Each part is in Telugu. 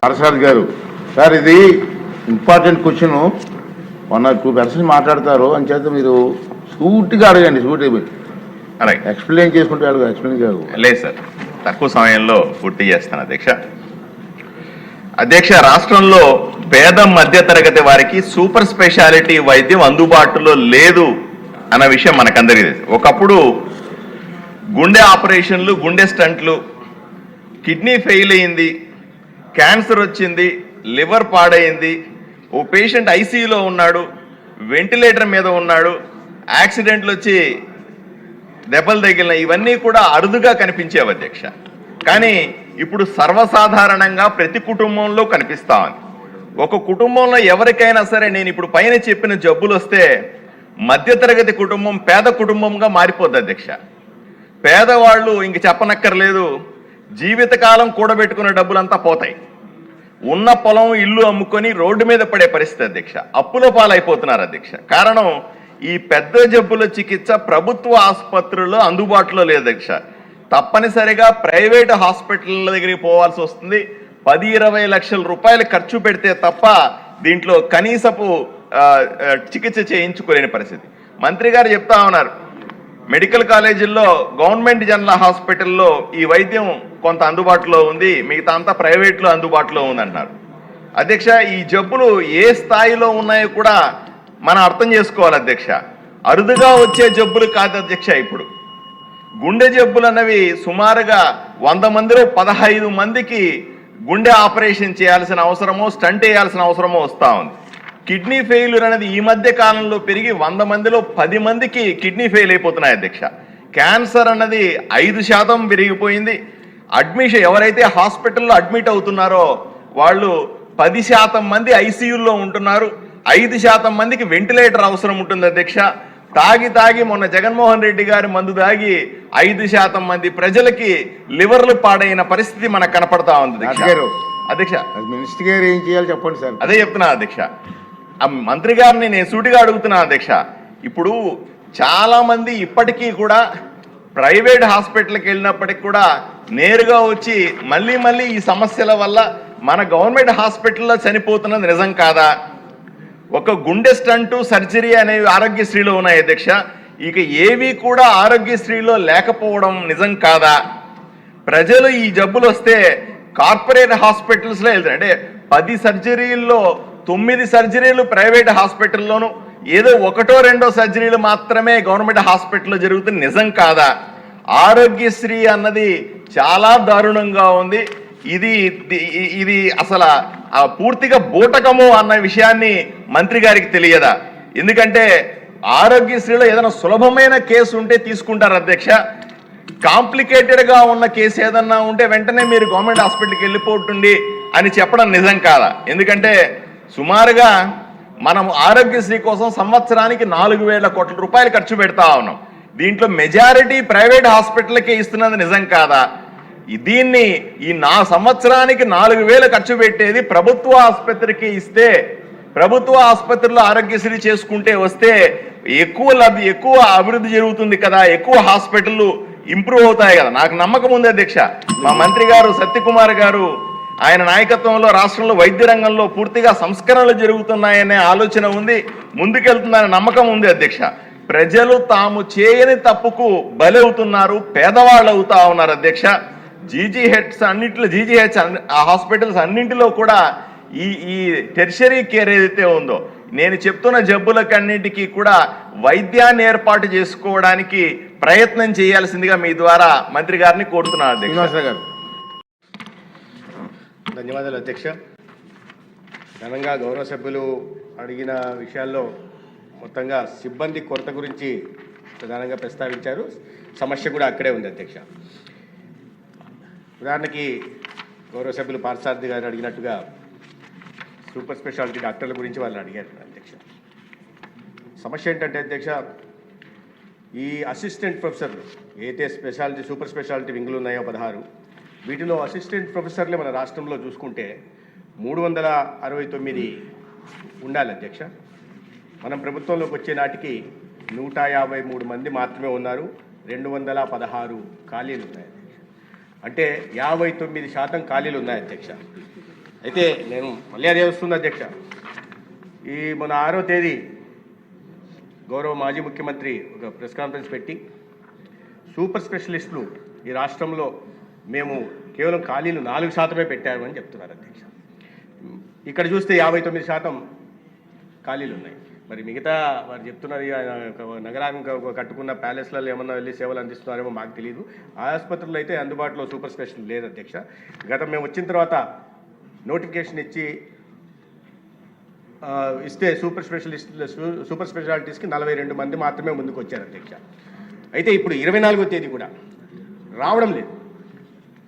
ఆర్సాద్ గారు. సార్ ఇది important question. One or two persons మాట్లాడతారు అని చేత మీరు సూటిగా అడగండి సూటి అలాగే. ఎక్స్ప్లెయిన్ చేసుకుంటే అడుగు ఎక్స్ప్లెయిన్ కాదు లేదు సార్ తక్కువ సమయంలో పూర్తి చేస్తాను అధ్యక్ష. అధ్యక్ష రాష్ట్రంలో పేద మధ్య తరగతి వారికి సూపర్ స్పెషాలిటీ వైద్యం అందుబాటులో లేదు అన్న విషయం మనకందరికీ తెలుసు. ఒకప్పుడు గుండె ఆపరేషన్లు గుండె స్టంట్లు కిడ్నీ ఫెయిల్ అయింది క్యాన్సర్ వచ్చింది లివర్ పాడైంది ఓ పేషెంట్ ఐసీయూలో ఉన్నాడు వెంటిలేటర్ మీద ఉన్నాడు యాక్సిడెంట్లు వచ్చి దెబ్బలు తగిలిన ఇవన్నీ కూడా అరుదుగా కనిపించేవి అధ్యక్ష. కానీ ఇప్పుడు సర్వసాధారణంగా ప్రతి కుటుంబంలో కనిపిస్తా ఉంది. ఒక కుటుంబంలో ఎవరికైనా సరే నేను ఇప్పుడు పైన చెప్పిన జబ్బులు వస్తే మధ్యతరగతి కుటుంబం పేద కుటుంబంగా మారిపోద్ది అధ్యక్ష. పేదవాళ్ళు ఇంక చెప్పనక్కర్లేదు జీవితకాలం కూడబెట్టుకున్న డబ్బులంతా పోతాయి. ఉన్న పొలం ఇల్లు అమ్ముకొని రోడ్డు మీద పడే పరిస్థితి అధ్యక్ష. అప్పుల పాలైపోతున్నారు అధ్యక్ష. కారణం ఈ పెద్ద జబ్బుల చికిత్స ప్రభుత్వ ఆసుపత్రుల్లో అందుబాటులో లేదు అధ్యక్ష. తప్పనిసరిగా ప్రైవేట్ హాస్పిటల్ల దగ్గరికి పోవాల్సి వస్తుంది. పది ఇరవై లక్షల రూపాయలు ఖర్చు పెడితే తప్ప దీంట్లో కనీసపు చికిత్స చేయించుకోలేని పరిస్థితి. మంత్రి గారు చెప్తా ఉన్నారు మెడికల్ కాలేజీల్లో గవర్నమెంట్ జనరల్ హాస్పిటల్లో ఈ వైద్యం కొంత అందుబాటులో ఉంది మిగతా అంతా ప్రైవేట్లో అందుబాటులో ఉందంటున్నారు. అధ్యక్ష ఈ జబ్బులు ఏ స్థాయిలో ఉన్నాయో కూడా మనం అర్థం చేసుకోవాలి అధ్యక్ష. అరుదుగా వచ్చే జబ్బులు కాదు అధ్యక్ష ఇప్పుడు. గుండె జబ్బులు అన్నవి సుమారుగా వంద మందిలో పదహైదు మందికి గుండె ఆపరేషన్ చేయాల్సిన అవసరమో స్టంట్ వేయాల్సిన అవసరమో వస్తూ ఉంది. కిడ్నీ ఫెయిల్యూర్ అనేది ఈ మధ్య కాలంలో పెరిగి వంద మందిలో పది మందికి కిడ్నీ ఫెయిల్ అయిపోతున్నాయి అధ్యక్ష. క్యాన్సర్ అన్నది ఐదు శాతం పెరిగిపోయింది. అడ్మిషన్ ఎవరైతే హాస్పిటల్లో అడ్మిట్ అవుతున్నారో వాళ్ళు పది శాతం మంది ఐసీయూల్లో ఉంటున్నారు. ఐదు శాతం మందికి వెంటిలేటర్ అవసరం ఉంటుంది అధ్యక్ష. తాగి తాగి మొన్న జగన్మోహన్ రెడ్డి గారి మందు తాగి ఐదు శాతం మంది ప్రజలకి లివర్లు పాడైన పరిస్థితి మనకు కనపడతా ఉంది అధ్యక్ష. మినిస్టర్ గారు ఏం చేయాలి చెప్పండి సార్. అదే చెప్తున్నా అధ్యక్ష. ఆ మంత్రి గారిని నేను సూటిగా అడుగుతున్నా అధ్యక్ష. ఇప్పుడు చాలా మంది ఇప్పటికీ కూడా ప్రైవేట్ హాస్పిటల్కి వెళ్ళినప్పటికి కూడా నేరుగా వచ్చి మళ్ళీ మళ్ళీ ఈ సమస్యల వల్ల మన గవర్నమెంట్ హాస్పిటల్లో చనిపోతున్నది నిజం కాదా? ఒక గుండె స్టంటు సర్జరీ అనేవి ఆరోగ్యశ్రీలో ఉన్నాయి అధ్యక్ష. ఇక ఏవి కూడా ఆరోగ్యశ్రీలో లేకపోవడం నిజం కాదా? ప్రజలు ఈ జబ్బులు వస్తే కార్పొరేట్ హాస్పిటల్స్లో వెళ్తారు. అంటే పది సర్జరీల్లో తొమ్మిది సర్జరీలు ప్రైవేట్ హాస్పిటల్లోనూ ఏదో ఒకటో రెండో సర్జరీలు మాత్రమే గవర్నమెంట్ హాస్పిటల్లో జరుగుతుంది. నిజం కాదా? ఆరోగ్యశ్రీ అన్నది చాలా దారుణంగా ఉంది. ఇది ఇది- అసలు పూర్తిగా బూటకము అన్న విషయాన్ని మంత్రి గారికి తెలియదా? ఎందుకంటే ఆరోగ్యశ్రీలో ఏదైనా సులభమైన కేసు ఉంటే తీసుకుంటారు అధ్యక్ష. కాంప్లికేటెడ్గా ఉన్న కేసు ఏదన్నా ఉంటే వెంటనే మీరు గవర్నమెంట్ హాస్పిటల్కి వెళ్ళిపోతుంది అని చెప్పడం నిజం కాదా? ఎందుకంటే సుమారుగా మనం ఆరోగ్యశ్రీ కోసం సంవత్సరానికి నాలుగు వేల కోట్ల రూపాయలు ఖర్చు పెడతా ఉన్నాం. దీంట్లో మెజారిటీ ప్రైవేట్ హాస్పిటల్కే ఇస్తున్నది నిజం కాదా? దీన్ని ఈ నా సంవత్సరానికి నాలుగు వేలు ఖర్చు పెట్టేది ప్రభుత్వ ఆసుపత్రికి ఇస్తే ప్రభుత్వ ఆసుపత్రిలో ఆరోగ్యశ్రీ చేసుకుంటే వస్తే ఎక్కువ లబ్ధి ఎక్కువ అభివృద్ధి జరుగుతుంది కదా ఎక్కువ హాస్పిటళ్ళు ఇంప్రూవ్ అవుతాయి కదా. నాకు నమ్మకం ఉంది అధ్యక్ష. మా మంత్రి గారు సత్యకుమార్ గారు ఆయన నాయకత్వంలో రాష్ట్రంలో వైద్య రంగంలో పూర్తిగా సంస్కరణలు జరుగుతున్నాయనే ఆలోచన ఉంది ముందుకెళ్తుందనే నమ్మకం ఉంది అధ్యక్ష. ప్రజలు తాము చేయని తప్పుకు బలవుతున్నారు పేదవాళ్ళు అవుతా ఉన్నారు అధ్యక్ష. జీజీహెచ్ అన్నింటిలో జీజీహెచ్ ఆ హాస్పిటల్స్ అన్నింటిలో కూడా ఈ ఈ టెర్షరీ కేర్ ఏదైతే ఉందో నేను చెప్తున్న జబ్బులకన్నిటికీ కూడా వైద్యాన్ని ఏర్పాటు చేసుకోవడానికి ప్రయత్నం చేయాల్సిందిగా మీ ద్వారా మంత్రి గారిని కోరుతున్నాను అధ్యక్ష. గారు. ధన్యవాదాలు అధ్యక్ష. ఘనంగా గౌరవ సభ్యులు అడిగిన విషయాల్లో మొత్తంగా సిబ్బంది కొరత గురించి ప్రధానంగా ప్రస్తావించారు. సమస్య కూడా అక్కడే ఉంది అధ్యక్ష. ఉదాహరణకి గౌరవ సభ్యులు పార్సార్థి గారు అడిగినట్టుగా సూపర్ స్పెషాలిటీ డాక్టర్ల గురించి వాళ్ళు అడిగారు అధ్యక్ష. సమస్య ఏంటంటే అధ్యక్ష ఈ అసిస్టెంట్ ప్రొఫెసర్లు ఏదైతే స్పెషాలిటీ సూపర్ స్పెషాలిటీ వింగులు ఉన్నాయో పదహారు వీటిలో అసిస్టెంట్ ప్రొఫెసర్లే మన రాష్ట్రంలో చూసుకుంటే మూడు వందల అరవై తొమ్మిది ఉండాలి అధ్యక్ష. మనం ప్రభుత్వంలోకి వచ్చే నాటికి నూట యాభై మూడు మంది మాత్రమే ఉన్నారు. రెండు వందల పదహారు ఖాళీలు ఉన్నాయి అధ్యక్ష. అంటే యాభై తొమ్మిది శాతం ఖాళీలు ఉన్నాయి అధ్యక్ష. అయితే నేను మళ్ళీ అదే వస్తుంది అధ్యక్ష. ఈ మన ఆరో తేదీ గౌరవ మాజీ ముఖ్యమంత్రి ఒక ప్రెస్ కాన్ఫరెన్స్ పెట్టి సూపర్ స్పెషలిస్టులు ఈ రాష్ట్రంలో మేము కేవలం ఖాళీలు నాలుగు శాతమే పెట్టారు అని చెప్తున్నారు అధ్యక్ష. ఇక్కడ చూస్తే యాభై తొమ్మిది శాతం ఖాళీలు ఉన్నాయి. మరి మిగతా వారు చెప్తున్నారు ఇక నగరానికి ఒక కట్టుకున్న ప్యాలెస్లలో ఏమన్నా వెళ్ళి సేవలు అందిస్తున్నారేమో మాకు తెలియదు ఆ ఆసుపత్రులు అయితే అందుబాటులో సూపర్ స్పెషల్ లేదు అధ్యక్ష. గత మేము వచ్చిన తర్వాత నోటిఫికేషన్ ఇచ్చి ఇస్తే సూపర్ స్పెషలిస్ట్ సూపర్ స్పెషాలిటీస్కి నలభై రెండు మంది మాత్రమే ముందుకు వచ్చారు అధ్యక్ష. అయితే ఇప్పుడు ఇరవై నాలుగో తేదీ కూడా. రావడం లేదు.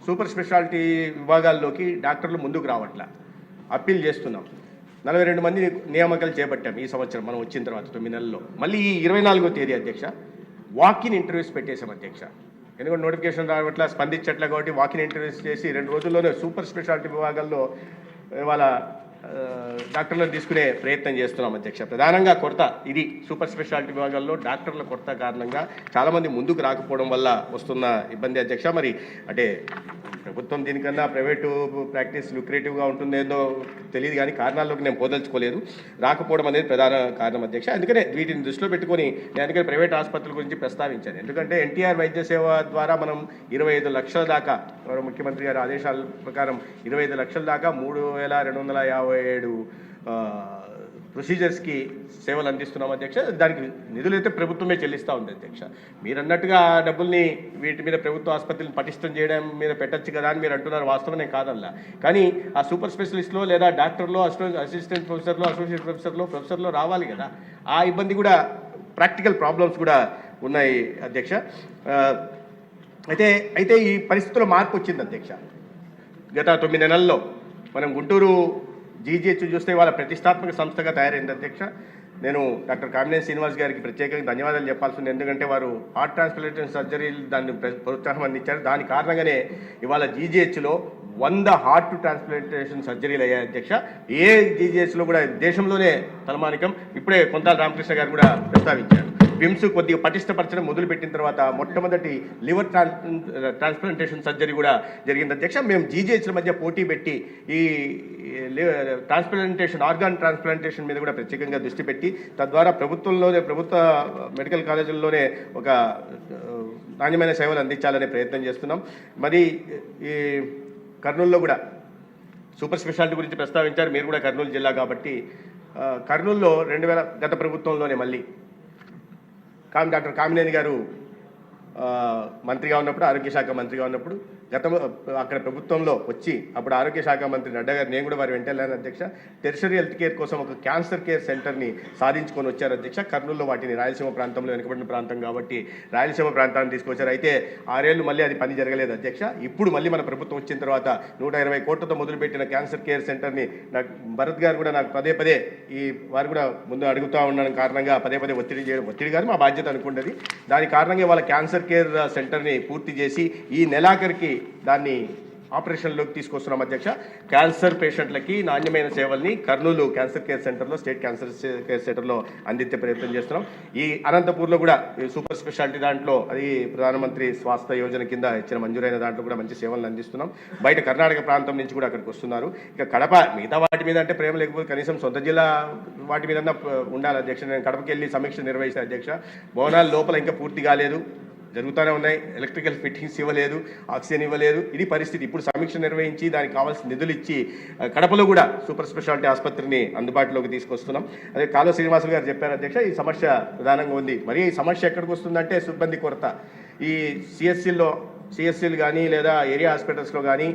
సూపర్ స్పెషాలిటీ విభాగాల్లోకి డాక్టర్లు ముందుకు రావట్లా. అప్పీల్ చేస్తున్నాం. నలభై రెండు మంది నియామకాలు చేపట్టాం ఈ సంవత్సరం మనం వచ్చిన తర్వాత తొమ్మిది నెలల్లో. మళ్ళీ ఈ ఇరవై నాలుగో తేదీ అధ్యక్ష వాకిన్ ఇంటర్వ్యూస్ పెట్టేశాం అధ్యక్ష. ఎందుకంటే నోటిఫికేషన్ రావట్లా స్పందించట్లే కాబట్టి వాకిన్ ఇంటర్వ్యూస్ చేసి రెండు రోజుల్లోనే సూపర్ స్పెషాలిటీ విభాగాల్లో ఇవాళ డాక్టర్లను తీసుకునే ప్రయత్నం చేస్తున్నాం అధ్యక్ష. ప్రధానంగా కొరత ఇది సూపర్ స్పెషాలిటీ విభాగాల్లో డాక్టర్ల కొరత కారణంగా చాలామంది ముందుకు రాకపోవడం వల్ల వస్తున్న ఇబ్బంది అధ్యక్ష. మరి అంటే ప్రభుత్వం దీనికన్నా ప్రైవేటు ప్రాక్టీస్ లుక్రేటివ్గా ఉంటుందేదో తెలియదు కానీ కారణాల్లోకి నేను పోదలుచుకోలేదు. రాకపోవడం అనేది ప్రధాన కారణం అధ్యక్ష. అందుకనే వీటిని దృష్టిలో పెట్టుకొని నేను అందుకని ప్రైవేట్ ఆసుపత్రుల గురించి ప్రస్తావించాను. ఎందుకంటే ఎన్టీఆర్ వైద్య సేవ ద్వారా మనం ఇరవై ఐదు లక్షల దాకా ముఖ్యమంత్రి గారి ఆదేశాల ప్రకారం ఇరవై ఐదు లక్షల దాకా మూడు వేల రెండు వందల యాభై ఏడు ప్రొసీజర్స్కి సేవలు అందిస్తున్నాం అధ్యక్ష. దానికి నిధులు అయితే ప్రభుత్వమే చెల్లిస్తూ ఉంది అధ్యక్ష. మీరు అన్నట్టుగా ఆ డబ్బుల్ని వీటి మీద ప్రభుత్వ ఆసుపత్రులను పటిష్టం చేయడం మీద పెట్టచ్చు కదా అని మీరు అంటున్నారు. వాస్తవమే కాదల్లా కానీ ఆ సూపర్ స్పెషలిస్ట్లో లేదా డాక్టర్లో అసిస్టెంట్ అసిస్టెంట్ ప్రొఫెసర్లో అసోసియేట్ ప్రొఫెసర్లో ప్రొఫెసర్లో రావాలి కదా. ఆ ఇబ్బంది కూడా ప్రాక్టికల్ ప్రాబ్లమ్స్ కూడా ఉన్నాయి అధ్యక్ష. అయితే అయితే ఈ పరిస్థితుల్లో మార్పు వచ్చింది అధ్యక్ష. గత తొమ్మిది నెలల్లో మనం గుంటూరు జీజీహెచ్ చూస్తే వాళ్ళ ప్రతిష్టాత్మక సంస్థగా తయారైంది అధ్యక్ష. నేను డాక్టర్ కామినేని శ్రీనివాస్ గారికి ప్రత్యేకంగా ధన్యవాదాలు చెప్పాల్సి ఉంది ఎందుకంటే వారు హార్ట్ ట్రాన్స్ప్లాంటేషన్ సర్జరీలు దాన్ని ప్రోత్సాహం అందించారు. దాని కారణంగానే ఇవాళ జీజీహెచ్లో వంద హార్ట్ ట్రాన్స్ప్లాంటేషన్ సర్జరీలు అయ్యాయి అధ్యక్ష. ఏ జీజీహెచ్లో కూడా దేశంలోనే తలమానికం. ఇప్పుడే కొంతాల రామకృష్ణ గారు కూడా ప్రస్తావించారు. విమ్స్ కొద్దిగా పటిష్టపరచడం మొదలుపెట్టిన తర్వాత మొట్టమొదటి లివర్ ట్రాన్స్ ట్రాన్స్ప్లాంటేషన్ సర్జరీ కూడా జరిగింది. అధ్యక్ష మేము జీజీహెచ్ల మధ్య పోటీ పెట్టి ఈ ట్రాన్స్ప్లాంటేషన్ ఆర్గాన్ ట్రాన్స్ప్లాంటేషన్ మీద కూడా ప్రత్యేకంగా దృష్టి పెట్టి తద్వారా ప్రభుత్వంలోనే ప్రభుత్వ మెడికల్ కాలేజీల్లోనే ఒక నాణ్యమైన సేవలు అందించాలనే ప్రయత్నం చేస్తున్నాం. మరి ఈ కర్నూలులో కూడా సూపర్ స్పెషాలిటీ గురించి ప్రస్తావించారు. మీరు కూడా కర్నూలు జిల్లా కాబట్టి కర్నూల్లో కర్నూలులో రెండు వేల గత ప్రభుత్వంలోనే మళ్ళీ కామి డాక్టర్ కామినేని గారు మంత్రిగా ఉన్నప్పుడు ఆరోగ్య శాఖ మంత్రిగా ఉన్నప్పుడు గతంలో అక్కడ ప్రభుత్వంలో వచ్చి అప్పుడు ఆరోగ్య శాఖ మంత్రి నడ్డా గారు నేను కూడా వారి వెంట అధ్యక్ష. టెరిషరీ హెల్త్ కేర్ కోసం ఒక క్యాన్సర్ కేర్ సెంటర్ని సాధించుకొని వచ్చారు అధ్యక్ష. కర్నూలులో వాటిని రాయలసీమ ప్రాంతంలో వెనుకబడిన ప్రాంతం కాబట్టి రాయలసీమ ప్రాంతాన్ని తీసుకొచ్చారు. అయితే ఆరేళ్ళు మళ్ళీ అది పని జరగలేదు అధ్యక్ష. ఇప్పుడు మళ్ళీ మన ప్రభుత్వం వచ్చిన తర్వాత నూట ఇరవై కోట్లతో మొదలుపెట్టిన క్యాన్సర్ కేర్ సెంటర్ని నాకు భరత్ గారు కూడా నాకు పదే పదే ఈ వారు కూడా ముందు అడుగుతూ ఉండడం కారణంగా పదే పదే ఒత్తిడి చేయడం ఒత్తిడి కాదు మా బాధ్యత అనుకున్నది దాని కారణంగా వాళ్ళ క్యాన్సర్ కేర్ సెంటర్ని పూర్తి చేసి ఈ నెలాఖరికి దాన్ని ఆపరేషన్లోకి తీసుకొస్తున్నాం అధ్యక్ష. క్యాన్సర్ పేషెంట్లకి నాణ్యమైన సేవల్ని కర్నూలు క్యాన్సర్ కేర్ సెంటర్లో స్టేట్ క్యాన్సర్ కేర్ సెంటర్లో అందించే ప్రయత్నం చేస్తున్నాం. ఈ అనంతపూర్లో కూడా ఈ సూపర్ స్పెషాలిటీ దాంట్లో అది ప్రధానమంత్రి స్వాస్థ్య యోజన కింద ఇచ్చిన మంజూరైన దాంట్లో కూడా మంచి సేవలను అందిస్తున్నాం. బయట కర్ణాటక ప్రాంతం నుంచి కూడా అక్కడికి వస్తున్నారు. ఇక కడప మిగతా వాటి మీద అంటే ప్రేమ లేకపోతే కనీసం సొంత జిల్లా వాటి మీద ఉండాలి అధ్యక్ష. నేను కడపకి వెళ్ళి సమీక్ష నిర్వహిస్తాను అధ్యక్ష. భవనాల లోపల ఇంకా పూర్తి కాలేదు. జరుగుతూనే ఉన్నాయి. ఎలక్ట్రికల్ ఫిట్టింగ్స్ ఇవ్వలేదు ఆక్సిజన్ ఇవ్వలేదు. ఇది పరిస్థితి. ఇప్పుడు సమీక్ష నిర్వహించి దానికి కావాల్సిన నిధులు ఇచ్చి కడపలో కూడా సూపర్ స్పెషాలిటీ ఆసుపత్రిని అందుబాటులోకి తీసుకొస్తున్నాం. అదే కాలువ శ్రీనివాసులు గారు చెప్పారు అధ్యక్ష ఈ సమస్య ప్రధానంగా ఉంది. మరి ఈ సమస్య ఎక్కడికి వస్తుందంటే సిబ్బంది కొరత. ఈ సిఎస్సిల్లో సిఎస్సీలు కానీ లేదా ఏరియా హాస్పిటల్స్లో కానీ